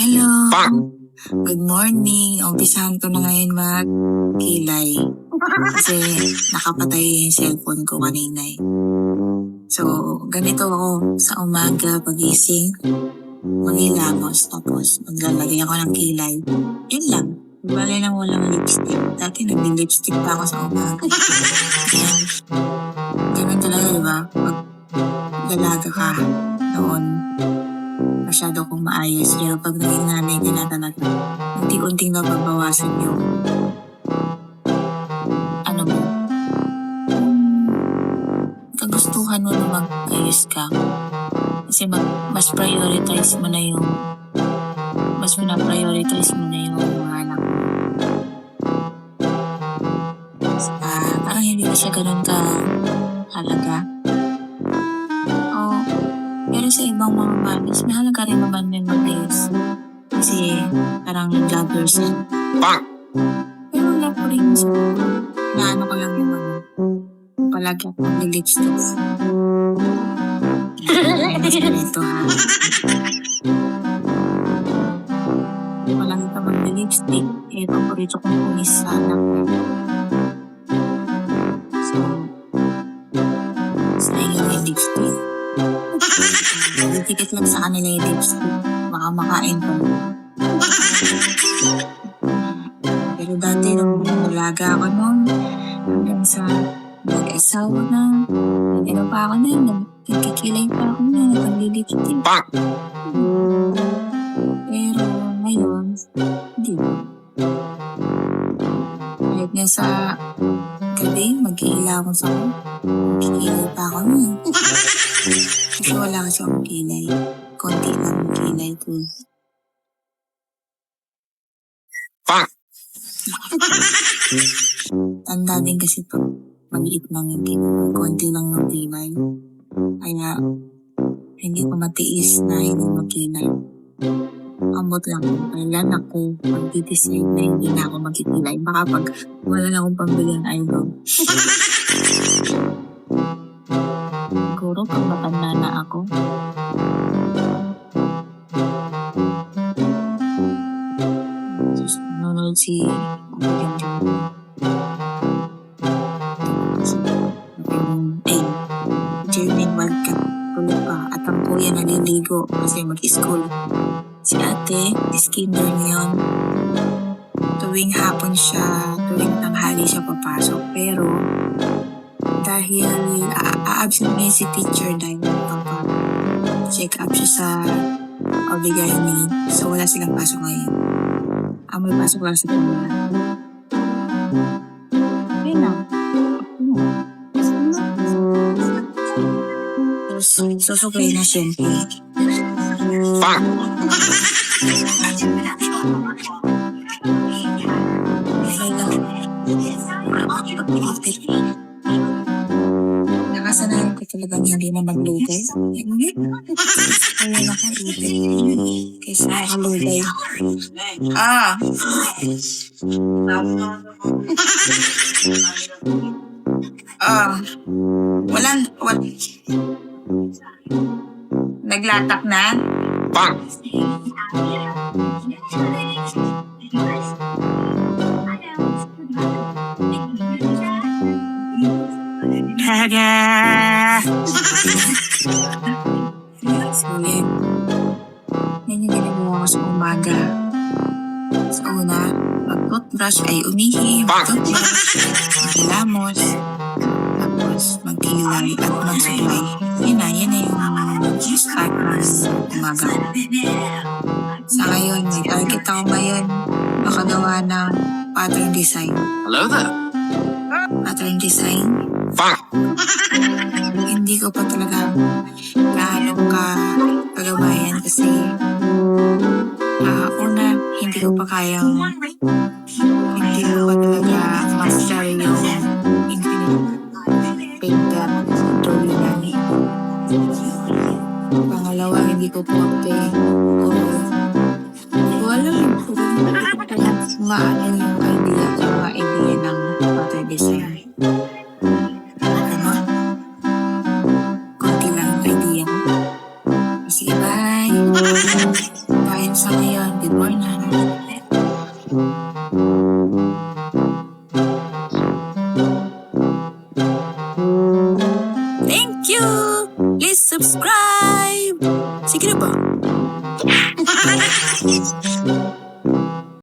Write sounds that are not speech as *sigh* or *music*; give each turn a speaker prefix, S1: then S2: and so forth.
S1: Hello! Good morning! Umpisahan ko na ngayon mag-kilay. Kasi nakapatay yung cellphone ko kanina eh. So, ganito ako sa umaga pagising. Maghilamos, tapos maglalagay ako ng kilay. Yun lang. Bale lang walang lipstick. Dati nagli-lipstick pa ako sa umaga. Kaya, ganun talaga, di ba? Pag dalaga ka noon, masyado kong maayos. Pero pag naging nanay ka na talaga, unti-unting nababawasan yung ano mo, kagustuhan mo na mag-ayos ka. Kasi mag, mas prioritize mo na yung mas mo na prioritize mo na yung mga anak mo. Ah, parang hindi na siya ganun ka halaga. Pero sa ibang mga mamis, may halaga rin naman may mag-ayos. Kasi parang joggers yan. Pero wala ko rin sa na ano ko lang yung ano. Palagi ako mag-lipsticks. Ito ha. Palagi ka mag-lipstick. Eh, paborito kong kumis sa anak Dikit lang sa kanila yung lipstick. Baka makain pa mo. Pero dati nung nalaga ako noon, hanggang sa mag-asawa na, ano pa ako na, nagkikilay pa ako na, naglilipstick. Pero ngayon, hindi na. Kahit nga sa gabi, mag-iilawon sa ako. Magkikilay pa ako nun. Kasi wala kasi akong kilay. Konti lang ang kilay ko. *laughs* Tanda din kasi pag maliit lang yung kilay. Konti lang yung kilay. Kaya, hindi ko matiis na hindi magkilay. Ambot lang. Kailan ako mag-decide na hindi na ako magkikilay. Baka pag wala na akong pambili ng eyebrow. Siguro *laughs* pag matanda na ako. Nanonood si Journey. Tapos, yung, eh, Cup tuloy pa. At ang kuya naliligo kasi mag-school. Si ate, iskinder ngayon. Tuwing hapon siya, tuwing tanghali siya papasok. Pero, dahil a- a-absent niya si teacher dahil papa-check up siya sa Obligayani. So, wala silang pasok ngayon. Ang may pasok lang si kuya. Ayun lang. Susukay na siyempre. Nakasanayan ko talaga niya hindi na maglugay. Ayun ako ite. Kaysa makalugay. Ah! Ah. Walang, wal... Naglatak na? Haga! So, yan. Yan yung ginagawa ko sa umaga. Sa una, pag-toothbrush ay umihi, mag-toothbrush, maghilamos, tapos magkilay at magsuklay. Yun na, yun na yung start ng umaga. Sa ngayon, may target ako ngayon makagawa ng pattern design.
S2: Hello there.
S1: Pattern design, hindi ko pa talaga gaano ka kagabayan kasi ah una, hindi ko pa kayang hindi ko pa talaga master yung infinite painter tuloy namin. Pangalawa, hindi ko po okay or ko maano yung Dahil sa ngayon, di ba na ulit? Thank you! Please subscribe! Sige na ba? *laughs*